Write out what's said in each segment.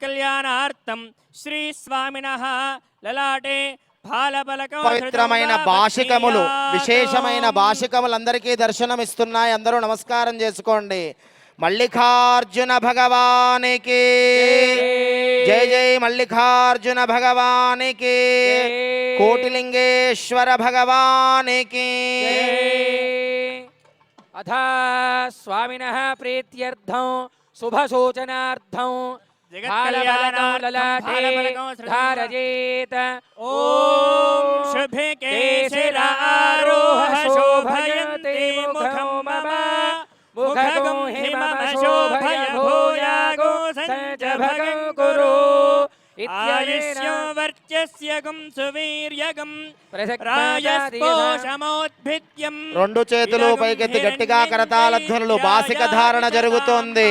జగత్కళ్యాణార్థం శ్రీ స్వామినః లలాటే పవిత్రమైన భాషికములు విశేషమైన భాషికములందరికీ దర్శనం ఇస్తున్నాయి అందరూ నమస్కారం చేసుకోండి. మల్లికార్జున భగవానికి జై. జై మల్లికార్జున భగవానికి కోటిలింగేశ్వర భగవానికి అథ స్వామినः ప్రీత్యర్థం శుభసూచనార్థం జగత్కళ్యాణార్థం ఓం శుభే కురు ఆయుష్యం వర్చస్యగం సువీర్యగం రాజస్పోషమోద్భిత్యం రెండు చేతులు పైకెత్తి గట్టిగా కరతాళ ధ్వనులు బాసిక ధారణ జరుగుతోంది.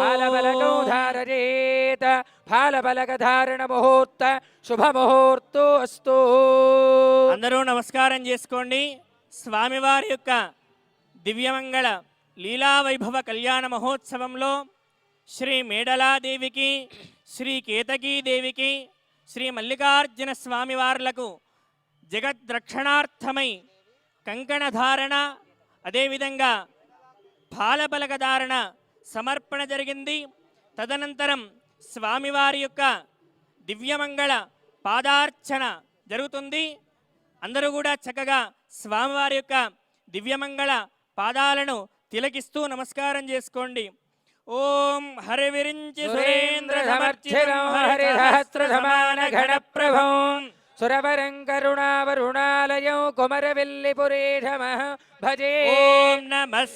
ఫాలబలగోధారయేత ఫాలబలగధారణ ముహూర్త శుభముహూర్తో అస్తు అందరూ నమస్కారం చేసుకోండి. స్వామివారి యొక్క దివ్యమంగళ లీలా వైభవ కళ్యాణ మహోత్సవంలో శ్రీ మేడలాదేవికి శ్రీ కేతకీదేవికి శ్రీ మల్లికార్జున స్వామివార్లకు జగద్రక్షణార్థమై కంకణధారణ అదేవిధంగా బాలబలగధారణ సమర్పణ జరిగింది. తదనంతరం స్వామివారి యొక్క దివ్యమంగళ పాదార్చన జరుగుతుంది. అందరూ కూడా చక్కగా స్వామివారి యొక్క దివ్యమంగళ పాదాలను తిలకిస్తూ నమస్కారం చేసుకోండి. ఓం హరి విరించి సురేంద్ర సమర్చితం హరిసహస్ర సమాన గణ ప్రభం సురవరం కరుణావరుణాలయం కుమరవెల్లిపురేషమ భజే. ఓం నమః